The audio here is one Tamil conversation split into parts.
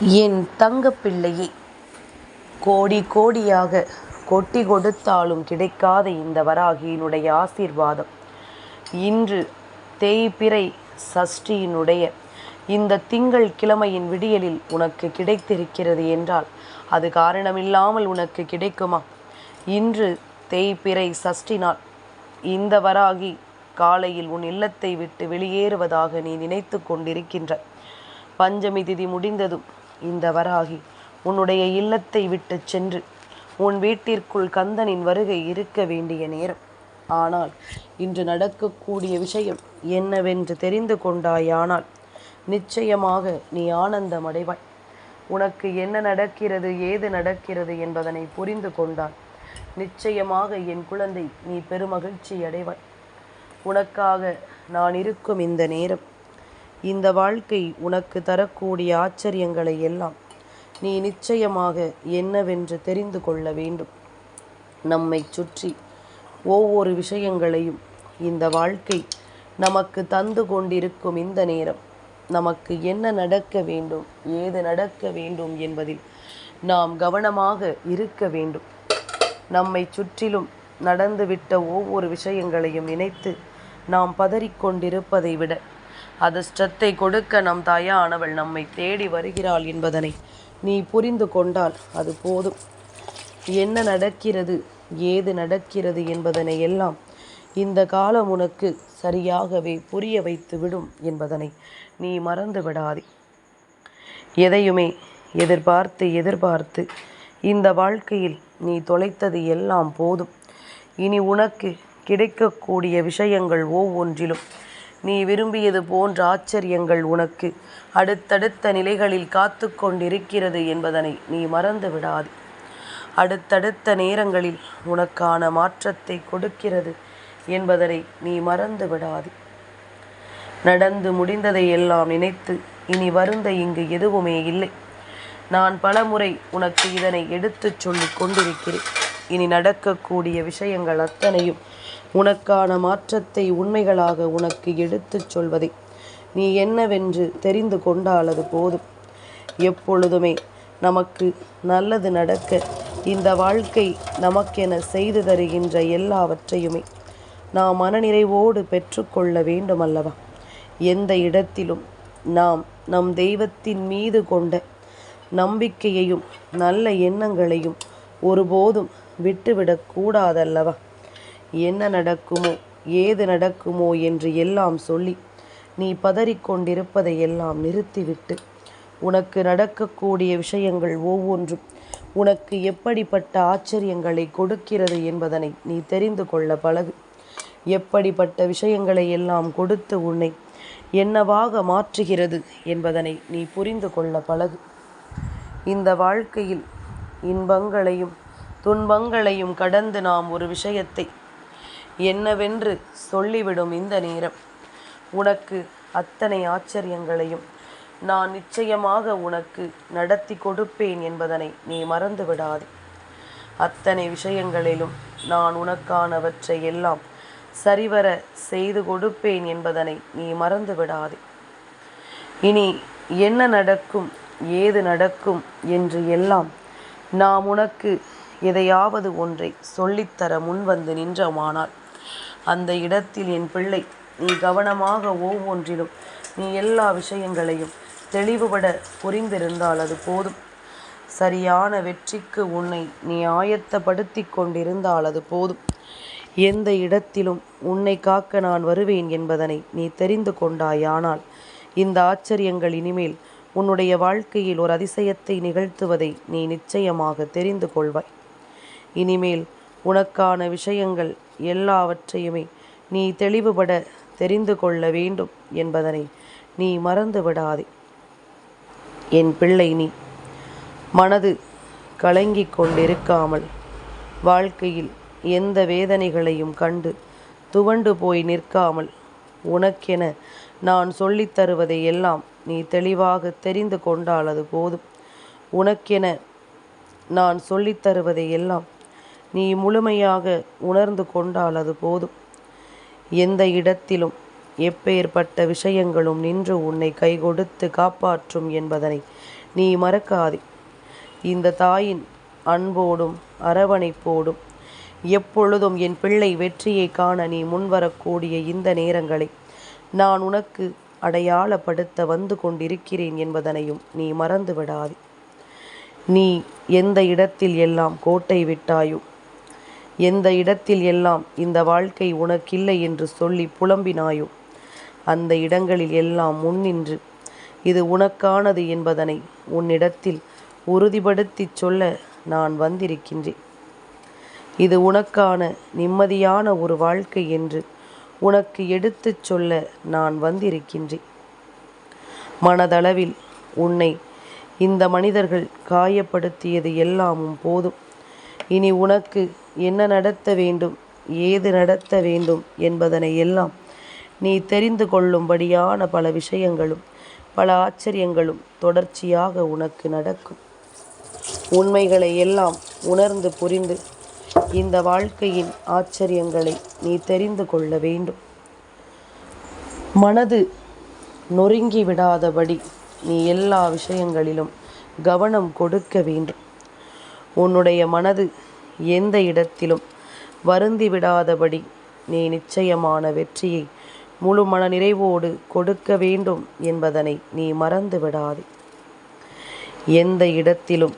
என் தங்கப்பிள்ளையே. கோடி கோடியாக கொட்டி கொடுத்தாலும் கிடைக்காத இந்த வராகியினுடைய ஆசீர்வாதம். இன்று தேய்பிறை சஷ்டியினுடைய இந்த திங்கள் கிழமையின் விடியலில் உனக்கு கிடைத்திருக்கிறது என்றால் அது காரணமில்லாமல் உனக்கு கிடைக்குமா? இன்று தேய்பிறை சஷ்டி நாள். இந்த வராகி காலையில் உன் இல்லத்தை விட்டு வெளியேறுவதாக நீ நினைத்து கொண்டிருக்கின்ற. பஞ்சமி திதி முடிந்ததும் இந்த வராகி உன்னுடைய இல்லத்தை விட்டு சென்று உன் வீட்டிற்குள் கந்தனின் வருகை இருக்க வேண்டிய நேரம். ஆனால் இன்று நடக்கக்கூடிய விஷயம் என்னவென்று தெரிந்து கொண்டாயானால் நிச்சயமாக நீ ஆனந்தம் அடைவாய். உனக்கு என்ன நடக்கிறது ஏது நடக்கிறது என்பதனை புரிந்து கொண்டால் நிச்சயமாக என் குழந்தை நீ பெருமகிழ்ச்சி அடைவாய் உனக்காக நான் இருக்கும் இந்த நேரம் இந்த வாழ்க்கை உனக்கு தரக்கூடிய ஆச்சரியங்களை எல்லாம் நீ நிச்சயமாக என்னவென்று தெரிந்து கொள்ள வேண்டும். நம்மை சுற்றி ஒவ்வொரு விஷயங்களையும் இந்த வாழ்க்கை நமக்கு தந்து கொண்டிருக்கும் இந்த நேரம். நமக்கு என்ன நடக்க வேண்டும் ஏது நடக்க வேண்டும் என்பதில் நாம் கவனமாக இருக்க வேண்டும். நம்மை சுற்றிலும் நடந்துவிட்ட ஒவ்வொரு விஷயங்களையும் நினைத்து நாம் பதறிக்கொண்டிருப்பதை விட அதிர்ஷ்டத்தை கொடுக்க நம் தாயானவள் நம்மை தேடி வருகிறாள் என்பதனை நீ புரிந்து கொண்டால் அது போதும். என்ன நடக்கிறது ஏது நடக்கிறது என்பதனை எல்லாம் இந்த காலம் உனக்கு சரியாகவே புரிய வைத்து விடும் என்பதனை நீ மறந்து விடாதே. எதையுமே எதிர்பார்த்து எதிர்பார்த்து இந்த வாழ்க்கையில் நீ தொலைத்தது எல்லாம் போதும். இனி உனக்கு கிடைக்கக்கூடிய விஷயங்கள் ஒவ்வொன்றிலும் நீ விரும்பியது போன்ற ஆச்சரியங்கள் உனக்கு. அடுத்தடுத்த நிலைகளில் காத்து கொண்டிருக்கிறது என்பதனை நீ மறந்து விடாது. அடுத்தடுத்த நேரங்களில் உனக்கான மாற்றத்தை கொடுக்கிறது என்பதனை நீ மறந்து விடாது. நடந்து முடிந்ததை எல்லாம் நினைத்து இனி வருந்த இங்கு எதுவுமே இல்லை. நான் பலமுறை உனக்கு இதனை எடுத்துச் சொல்லிக் கொண்டிருக்கிறேன். இனி நடக்கக்கூடிய விஷயங்கள் அத்தனையும் உனக்கான மாற்றத்தை உண்மைகளாக உனக்கு எடுத்துச் சொல்வதை. நீ என்னவென்று தெரிந்து கொண்டால் அது போதும். எப்பொழுதுமே நமக்கு நல்லது நடக்க இந்த வாழ்க்கை நமக்கென செய்து தருகின்ற எல்லாவற்றையுமே நாம் மனநிறைவோடு பெற்றுக்கொள்ள வேண்டும் அல்லவா எந்த இடத்திலும் நாம் நம் தெய்வத்தின் மீது கொண்ட நம்பிக்கையையும் நல்ல எண்ணங்களையும் ஒருபோதும் விட்டுவிடக்கூடாதல்லவா என்ன நடக்குமோ ஏது நடக்குமோ என்று எல்லாம் சொல்லி நீ பதறிக்கொண்டிருப்பதை எல்லாம் நிறுத்திவிட்டு உனக்கு நடக்கக்கூடிய விஷயங்கள் ஒவ்வொன்றும் உனக்கு எப்படிப்பட்ட ஆச்சரியங்களை கொடுக்கிறது என்பதனை நீ தெரிந்து கொள்ள பழகு. எப்படிப்பட்ட விஷயங்களை எல்லாம் கொடுத்து உன்னை என்னவாக மாற்றுகிறது என்பதனை நீ புரிந்து கொள்ள பழகு. இந்த வாழ்க்கையில் இன்பங்களையும் துன்பங்களையும் கடந்து நாம் ஒரு விஷயத்தை என்னவென்று சொல்லிவிடும் இந்த நேரம். உனக்கு அத்தனை ஆச்சரியங்களையும் நான் நிச்சயமாக உனக்கு நடத்தி கொடுப்பேன் என்பதனை நீ மறந்து விடாதே அத்தனை விஷயங்களிலும் நான் உனக்கானவற்றை எல்லாம் சரிவர செய்து கொடுப்பேன் என்பதனை நீ மறந்து விடாதே இனி என்ன நடக்கும் ஏது நடக்கும் என்று எல்லாம் நாம் உனக்கு எதையாவது ஒன்றை சொல்லித்தர முன்வந்து நின்றமானால் அந்த இடத்தில் என் பிள்ளை நீ கவனமாக ஒவ்வொன்றிலும் நீ எல்லா விஷயங்களையும் தெளிவுபட புரிந்திருந்தால் அது போதும். சரியான வெற்றிக்கு உன்னை நீ ஆயத்தப்படுத்தி கொண்டிருந்தால் அது போதும். எந்த இடத்திலும் உன்னை காக்க நான் வருவேன் என்பதனை நீ தெரிந்து கொண்டாயானால் இந்த ஆச்சரியங்கள் இனிமேல் உன்னுடைய வாழ்க்கையில் ஒரு அதிசயத்தை நிகழ்த்துவதை நீ நிச்சயமாக தெரிந்து கொள்வாய். இனிமேல் உனக்கான விஷயங்கள் எல்லாவற்றையுமே நீ தெளிவுபட தெரிந்து கொள்ள வேண்டும் என்பதனை நீ மறந்து விடாதே. என் பிள்ளை நீ மனது கலங்கிக் கொண்டிருக்காமல் வாழ்க்கையில் எந்த வேதனைகளையும் கண்டு துவண்டு போய் நிற்காமல் உனக்கென நான் சொல்லித் தருவதை எல்லாம் நீ தெளிவாக தெரிந்து கொண்டால் அது போதும். உனக்கென நான் சொல்லித் தருவதை எல்லாம் நீ முழுமையாக உணர்ந்து கொண்டால் அது போதும். எந்த இடத்திலும் எப்பேற்பட்ட விஷயங்களும் நின்று உன்னை கைகொடுத்து காப்பாற்றும் என்பதனை நீ மறக்காதே. இந்த தாயின் அன்போடும் அரவணைப்போடும் எப்பொழுதும் என் பிள்ளை வெற்றியை காண நீ முன்வரக்கூடிய இந்த நேரங்களை நான் உனக்கு அடையாளப்படுத்த வந்து கொண்டிருக்கிறேன் என்பதனையும் நீ மறந்து விடாதே நீ எந்த இடத்தில் எல்லாம் கோட்டை விட்டாயோ எந்த இடத்தில் எல்லாம் இந்த வாழ்க்கை உனக்கில்லை என்று சொல்லி புலம்பினாயோ அந்த இடங்களில் எல்லாம் முன்னின்று இது உனக்கானது என்பதனை உன்னிடத்தில் உறுதிப்படுத்திச் சொல்ல நான் வந்திருக்கின்றேன். இது உனக்கான நிம்மதியான ஒரு வாழ்க்கை என்று உனக்கு எடுத்துச் சொல்ல நான் வந்திருக்கின்றேன். மனதளவில் உன்னை இந்த மனிதர்கள் காயப்படுத்தியது எல்லாமும் போதும். இனி உனக்கு என்ன நடத்த வேண்டும்? ஏது நடத்த வேண்டும் என்பதனை எல்லாம் நீ தெரிந்து கொள்ளும்படியான பல விஷயங்களும் பல ஆச்சரியங்களும் தொடர்ச்சியாக உனக்கு நடக்கும். உண்மைகளை எல்லாம் உணர்ந்து புரிந்து இந்த வாழ்க்கையின் ஆச்சரியங்களை நீ தெரிந்து கொள்ள வேண்டும். மனது நொறுங்கி விடாதபடி நீ எல்லா விஷயங்களிலும் கவனம் கொடுக்க வேண்டும். உன்னுடைய மனது எந்த இடத்திலும் வருந்தி விடாதபடி நீ நிச்சயமான வெற்றியை முழு மன நிறைவோடு கொடுக்க வேண்டும் என்பதனை நீ மறந்து விடாதே எந்த இடத்திலும்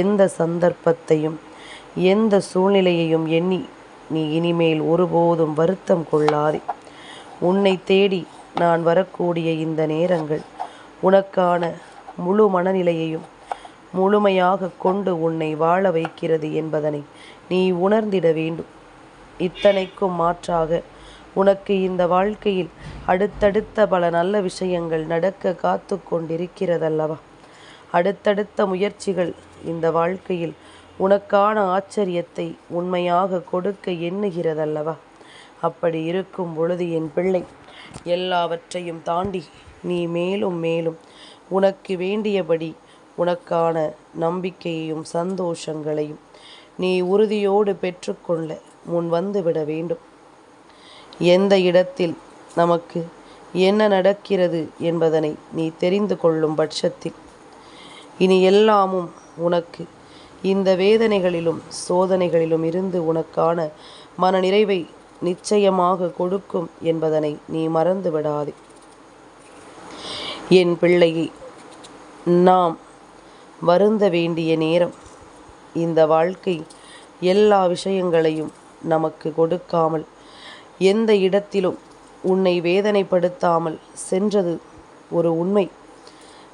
எந்த சந்தர்ப்பத்தையும் எந்த சூழ்நிலையையும் எண்ணி நீ இனிமேல் ஒருபோதும் வருத்தம் கொள்ளாதே. உன்னை தேடி நான் வரக்கூடிய இந்த நேரங்கள் உனக்கான முழு மனநிலையையும் முழுமையாக கொண்டு உன்னை வாழ வைக்கிறது என்பதனை நீ உணர்ந்திட வேண்டும். இத்தனைக்கும் மாற்றாக உனக்கு இந்த வாழ்க்கையில் அடுத்தடுத்த பல நல்ல விஷயங்கள் நடக்க காத்து கொண்டிருக்கிறதல்லவா? அடுத்தடுத்த முயற்சிகள் இந்த வாழ்க்கையில் உனக்கான ஆச்சரியத்தை உண்மையாக கொடுக்க எண்ணுகிறதல்லவா? அப்படி இருக்கும் பொழுது என் பிள்ளை எல்லாவற்றையும் தாண்டி நீ மேலும் மேலும் உனக்கு வேண்டியபடி உனக்கான நம்பிக்கையையும் சந்தோஷங்களையும் நீ உறுதியோடு பெற்றுக்கொள்ள முன் வந்துவிட வேண்டும். எந்த இடத்தில் நமக்கு என்ன நடக்கிறது என்பதனை நீ தெரிந்து கொள்ளும் பட்சத்தில் இனி எல்லாமும் உனக்கு இந்த வேதனைகளிலும் சோதனைகளிலும் இருந்து உனக்கான மனநிறைவை நிச்சயமாக கொடுக்கும் என்பதனை நீ மறந்து விடாதே என் பிள்ளையை நாம் வருந்த வேண்டிய நேரம். இந்த வாழ்க்கை எல்லா விஷயங்களையும் நமக்கு கொடுக்காமல் எந்த இடத்திலும் உன்னை வேதனைப்படுத்தாமல் சென்றது ஒரு உண்மை.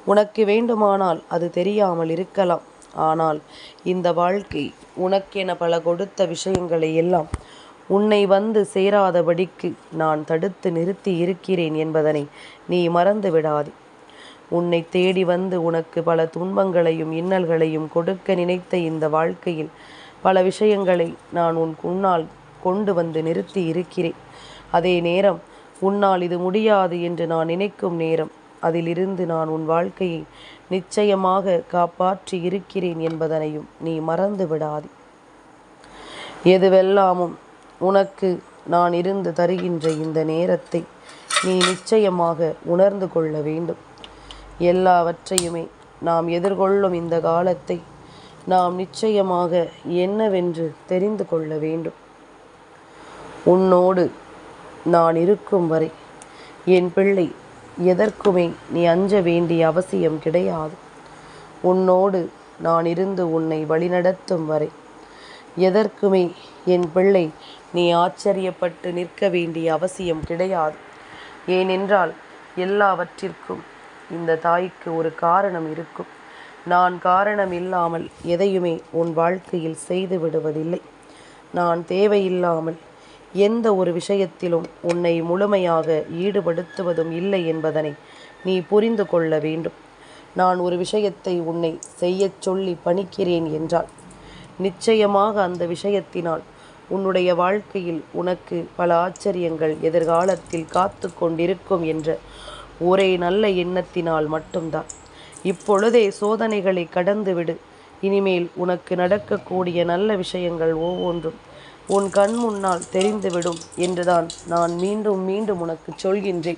உனக்கு வேண்டுமானால் அது தெரியாமல் இருக்கலாம். ஆனால் இந்த வாழ்க்கை உனக்கென பல கொடுத்த விஷயங்களை எல்லாம் உன்னை வந்து சேராதபடிக்கு நான் தடுத்து நிறுத்தி இருக்கிறேன் என்பதனை நீ மறந்து விடாதே உன்னை தேடி வந்து உனக்கு பல துன்பங்களையும் இன்னல்களையும் கொடுக்க நினைத்த இந்த வாழ்க்கையில் பல விஷயங்களை நான் உன் உன்னால் கொண்டு வந்து நிறுத்தி இருக்கிறேன். அதே நேரம் உன்னால் இது முடியாது என்று நான் நினைக்கும் நேரம் அதிலிருந்து நான் உன் வாழ்க்கையை நிச்சயமாக காப்பாற்றி இருக்கிறேன் என்பதனையும் நீ மறந்து விடாதே. எதுவெல்லாமும் உனக்கு நான் இருந்து தருகின்ற இந்த நேரத்தை நீ நிச்சயமாக உணர்ந்து கொள்ள வேண்டும். எல்லாவற்றையுமே நாம் எதிர்கொள்ளும் இந்த காலத்தை நாம் நிச்சயமாக என்னவென்று தெரிந்து கொள்ள வேண்டும். உன்னோடு நான் இருக்கும் வரை என் பிள்ளை எதற்குமே நீ அஞ்ச வேண்டிய அவசியம் கிடையாது. உன்னோடு நான் இருந்து உன்னை வழிநடத்தும் வரை எதற்குமே என் பிள்ளை நீ ஆச்சரியப்பட்டு நிற்க வேண்டிய அவசியம் கிடையாது. ஏனென்றால் எல்லாவற்றிற்கும் இந்த தாய்க்கு ஒரு காரணம் இருக்கும். நான் காரணம் இல்லாமல் எதையுமே உன் வாழ்க்கையில் செய்து விடுவதில்லை. நான் தேவையில்லாமல் எந்த ஒரு விஷயத்திலும் உன்னை முழுமையாக ஈடுபடுத்துவதும் இல்லை என்பதனை நீ புரிந்து கொள்ள வேண்டும். நான் ஒரு விஷயத்தை உன்னை செய்யச் சொல்லி பணிக்கிறேன் என்றால் நிச்சயமாக அந்த விஷயத்தினால் உன்னுடைய வாழ்க்கையில் உனக்கு பல ஆச்சரியங்கள் எதிர்காலத்தில் காத்து கொண்டிருக்கும் என்ற ஒரே நல்ல எண்ணத்தினால் மட்டும்தான். இப்பொழுதே சோதனைகளை கடந்துவிடு. இனிமேல் உனக்கு நடக்கக்கூடிய நல்ல விஷயங்கள் ஒவ்வொன்றும் உன் கண் முன்னால் தெரிந்துவிடும் என்றுதான் நான் மீண்டும் மீண்டும் உனக்கு சொல்கின்றேன்.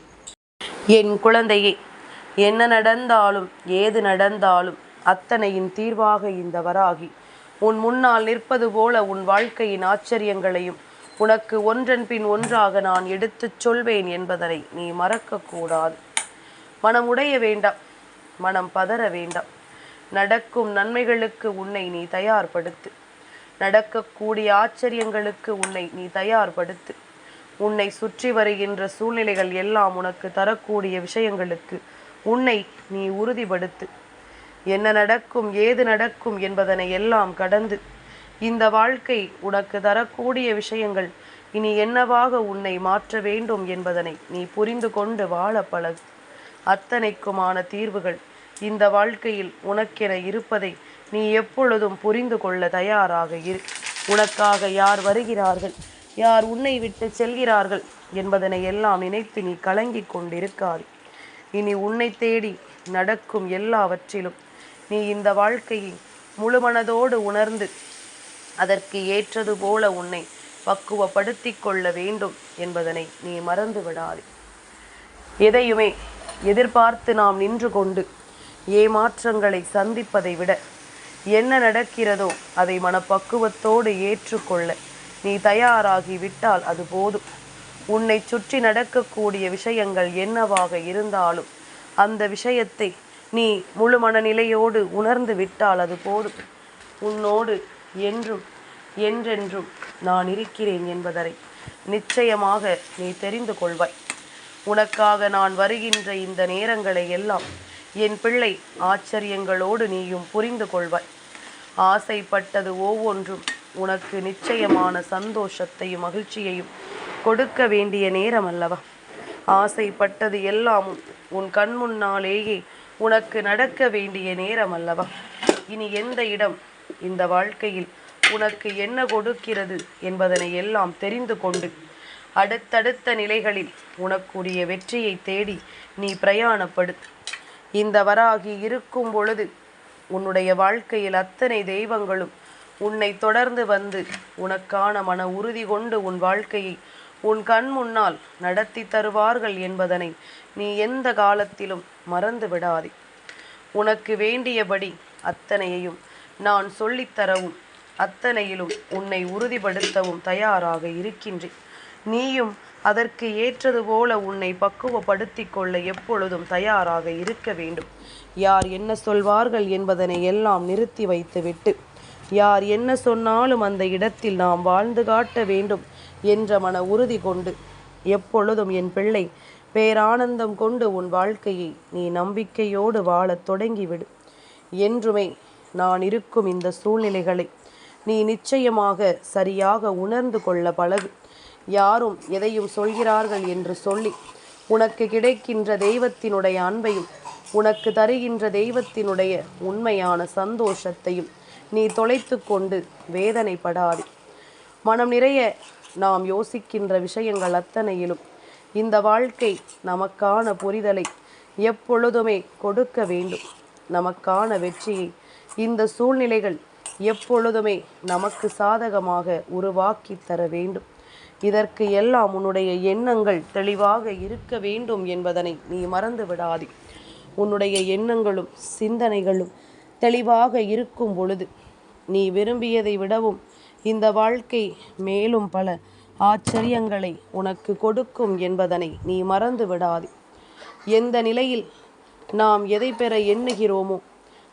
என் குழந்தையே என்ன நடந்தாலும் ஏது நடந்தாலும் அத்தனையின் தீர்வாக இந்த வராகி. உன் முன்னால் நிற்பது போல உன் வாழ்க்கையின் ஆச்சரியங்களையும் உனக்கு ஒன்றன் பின் ஒன்றாக நான் எடுத்துச் சொல்வேன் என்பதனை நீ மறக்கக்கூடாது. மனம் உடைய வேண்டாம் மனம் பதற வேண்டாம். நடக்கும் நன்மைகளுக்கு உன்னை நீ தயார்படுத்து. நடக்கக்கூடிய ஆச்சரியங்களுக்கு உன்னை நீ தயார்படுத்து. உன்னை சுற்றி வருகின்ற சூழ்நிலைகள் எல்லாம் உனக்கு தரக்கூடிய விஷயங்களுக்கு உன்னை நீ உறுதிப்படுத்து. என்ன நடக்கும் ஏது நடக்கும் என்பதனை எல்லாம் கடந்து இந்த வாழ்க்கை உனக்கு தரக்கூடிய விஷயங்கள் இனி என்னவாக உன்னை மாற்ற வேண்டும் என்பதனை நீ புரிந்து கொண்டு வாழ பழகு. அத்தனைக்குமான தீர்வுகள் இந்த வாழ்க்கையில் உனக்கென இருப்பதை நீ எப்பொழுதும் புரிந்து கொள்ள தயாராக இரு. உனக்காக யார் வருகிறார்கள்? யார் உன்னை விட்டு செல்கிறார்கள்? என்பதனை எல்லாம் நினைத்து நீ கலங்கிக் கொண்டிருக்காது. இனி உன்னை தேடி நடக்கும் எல்லாவற்றிலும் நீ இந்த வாழ்க்கையை முழுமனதோடு உணர்ந்து அதற்கு ஏற்றது போல உன்னை பக்குவப்படுத்தி கொள்ள வேண்டும் என்பதனை நீ மறந்து விடாது எதையுமே எதிர்பார்த்து நாம் நின்று கொண்டு ஏமாற்றங்களை சந்திப்பதை விட என்ன நடக்கிறதோ அதை மனப்பக்குவத்தோடு ஏற்றுக்கொள்ள நீ தயாராகி விட்டால் அது போதும். உன்னை சுற்றி நடக்கக்கூடிய விஷயங்கள் என்னவாக இருந்தாலும் அந்த விஷயத்தை நீ முழு மனநிலையோடு உணர்ந்து விட்டால் அது போதும். உன்னோடு என்றும் என்றென்றும் நான் இருக்கிறேன் என்பதனை நிச்சயமாக நீ தெரிந்து கொள்வாய். உனக்காக நான் வருகின்ற இந்த நேரங்களை எல்லாம் என் பிள்ளை ஆச்சரியங்களோடு நீயும் புரிந்து கொள்வாய். ஆசைப்பட்டது ஒவ்வொன்றும் உனக்கு நிச்சயமான சந்தோஷத்தையும் மகிழ்ச்சியையும் கொடுக்க வேண்டிய நேரம் அல்லவா ஆசைப்பட்டது எல்லாமும் உன் கண் முன்னாலேயே உனக்கு நடக்க வேண்டிய நேரம் அல்லவா இனி எந்த இடம் இந்த வாழ்க்கையில் உனக்கு என்ன கொடுக்கிறது என்பதனை எல்லாம் தெரிந்து கொண்டு அடுத்தடுத்த நிலைகளில் உனக்குரிய வெற்றியை தேடி நீ பிரயாணப்படு. இந்த வராகி இருக்கும் பொழுது உன்னுடைய வாழ்க்கையில் அத்தனை தெய்வங்களும் உன்னை தொடர்ந்து வந்து உனக்கான மன உறுதி கொண்டு உன் வாழ்க்கையை உன் கண் முன்னால் நடத்தி தருவார்கள் என்பதனை நீ எந்த காலத்திலும் மறந்து விடாதே. உனக்கு வேண்டியபடி அத்தனையையும் நான் சொல்லித்தரவும் அத்தனையிலும் உன்னை உறுதிப்படுத்தவும் தயாராக இருக்கின்றேன். நீயும் அதற்கு ஏற்றது போல உன்னை பக்குவப்படுத்தி கொள்ள எப்பொழுதும் தயாராக இருக்க வேண்டும். யார் என்ன சொல்வார்கள் என்பதனை எல்லாம் நிறுத்தி வைத்துவிட்டு யார் என்ன சொன்னாலும் அந்த இடத்தில் நாம் வாழ்ந்து காட்ட வேண்டும் என்ற மன உறுதி கொண்டு எப்பொழுதும் என் பிள்ளை பேரானந்தம் கொண்டு உன் வாழ்க்கையை நீ நம்பிக்கையோடு வாழத் தொடங்கிவிடு. என்றுமே நான் இருக்கும் இந்த சூழ்நிலைகளை நீ நிச்சயமாக சரியாக உணர்ந்து கொள்ள பழகு. யாரும் எதையும் சொல்கிறார்கள் என்று சொல்லி உனக்கு கிடைக்கின்ற தெய்வத்தினுடைய அன்பையும் உனக்கு தருகின்ற தெய்வத்தினுடைய உண்மையான சந்தோஷத்தையும் நீ தொலைத்து கொண்டு வேதனைப்படாது. மனம் நிறைய நாம் யோசிக்கின்ற விஷயங்கள் அத்தனையிலும் இந்த வாழ்க்கை நமக்கான புரிதலை எப்பொழுதுமே கொடுக்க வேண்டும். நமக்கான வெற்றியை இந்த சூழ்நிலைகள் எப்பொழுதுமே நமக்கு சாதகமாக உருவாக்கி தர வேண்டும். இதற்கு எல்லாம் உன்னுடைய எண்ணங்கள் தெளிவாக இருக்க வேண்டும் என்பதனை நீ மறந்து விடாதே. உன்னுடைய எண்ணங்களும் சிந்தனைகளும் தெளிவாக இருக்கும் பொழுது நீ விரும்பியதை விடவும் இந்த வாழ்க்கை மேலும் பல ஆச்சரியங்களை உனக்கு கொடுக்கும் என்பதனை நீ மறந்து விடாதே. எந்த நிலையில் நாம் எதை பெற எண்ணுகிறோமோ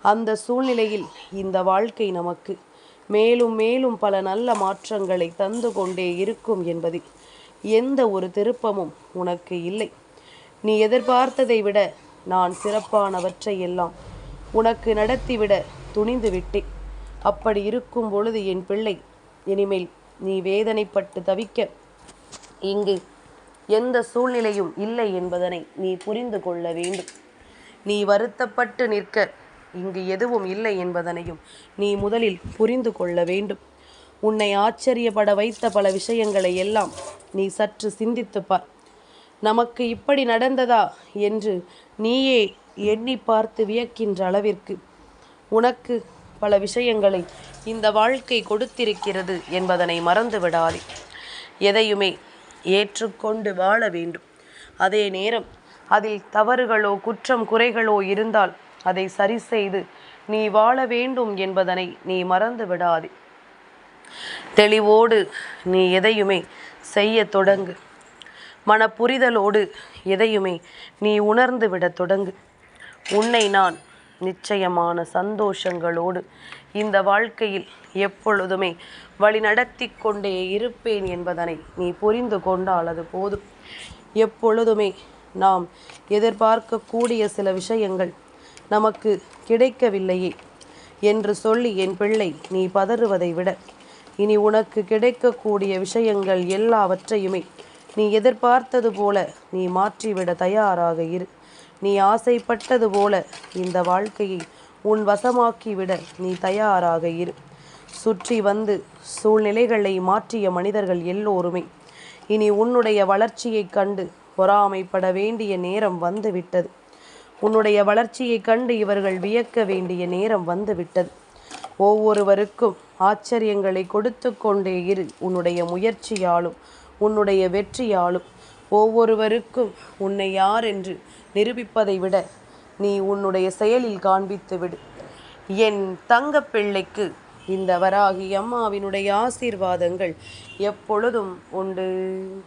அந்த சூழ்நிலையில் இந்த வாழ்க்கை நமக்கு மேலும் மேலும் பல நல்ல மாற்றங்களை தந்து கொண்டே இருக்கும் என்பதில் எந்த ஒரு திருப்பமும் உனக்கு இல்லை. நீ எதிர்பார்த்ததை விட நான் சிறப்பானவற்றை எல்லாம் உனக்கு நடத்திவிட துணிந்து விட்டேன் அப்படி இருக்கும் பொழுது என் பிள்ளை இனிமேல் நீ வேதனைப்பட்டு தவிக்க இங்கு எந்த சூழ்நிலையும் இல்லை என்பதனை நீ புரிந்து கொள்ள வேண்டும். நீ வருத்தப்பட்டு நிற்க இங்கு எதுவும் இல்லை என்பதனையும் நீ முதலில் புரிந்து கொள்ள வேண்டும். உன்னை ஆச்சரியப்பட வைத்த பல விஷயங்களை எல்லாம் நீ சற்று சிந்தித்துப்பார் நமக்கு இப்படி நடந்ததா என்று நீயே எண்ணி பார்த்து வியக்கின்ற அளவிற்கு உனக்கு பல விஷயங்களை இந்த வாழ்க்கை கொடுத்திருக்கிறது என்பதனை மறந்து விடாதே. எதையுமே ஏற்றுக்கொண்டு வாழ வேண்டும். அதே நேரம் அதில் தவறுகளோ குற்றம் குறைகளோ இருந்தால் அதை சரி செய்து நீ வாழ வேண்டும் என்பதனை நீ மறந்து விடாதே. தெளிவோடு நீ எதையுமே செய்ய தொடங்கு. மன புரிதலோடு எதையுமே நீ உணர்ந்து விட தொடங்கு. உன்னை நான் நிச்சயமான சந்தோஷங்களோடு இந்த வாழ்க்கையில் எப்பொழுதுமே வழி நடத்தி கொண்டே இருப்பேன் என்பதனை நீ புரிந்து கொண்டால் அது போதும். எப்பொழுதுமே நாம் எதிர்பார்க்கக்கூடிய சில விஷயங்கள் நமக்கு கிடைக்கவில்லையே என்று சொல்லி என் பிள்ளை நீ பதறுவதை விட இனி உனக்கு கிடைக்கக்கூடிய விஷயங்கள் எல்லாவற்றையுமே நீ எதிர்பார்த்தது போல நீ மாற்றிவிட தயாராக இரு. நீ ஆசைப்பட்டது போல இந்த வாழ்க்கையை உன் வசமாக்கிவிட நீ தயாராக இரு. சுற்றி வந்து சூழ்நிலைகளை மாற்றிய மனிதர்கள் எல்லோருமே இனி உன்னுடைய வளர்ச்சியைக் கண்டு பொறாமைப்பட வேண்டிய நேரம் வந்துவிட்டது உன்னுடைய வளர்ச்சியைக் கண்டு இவர்கள் வியக்க வேண்டிய நேரம் வந்துவிட்டது. ஒவ்வொருவருக்கும் ஆச்சரியங்களை கொடுத்து கொண்டே இரு உன்னுடைய முயற்சியாலும் உன்னுடைய வெற்றியாலும். ஒவ்வொருவருக்கும் உன்னை யார் என்று நிரூபிப்பதை விட நீ உன்னுடைய செயலில் காண்பித்து விடு. என் தங்க பிள்ளைக்கு இந்த வராகி அம்மாவினுடைய ஆசீர்வாதங்கள் எப்பொழுதும் உண்டு.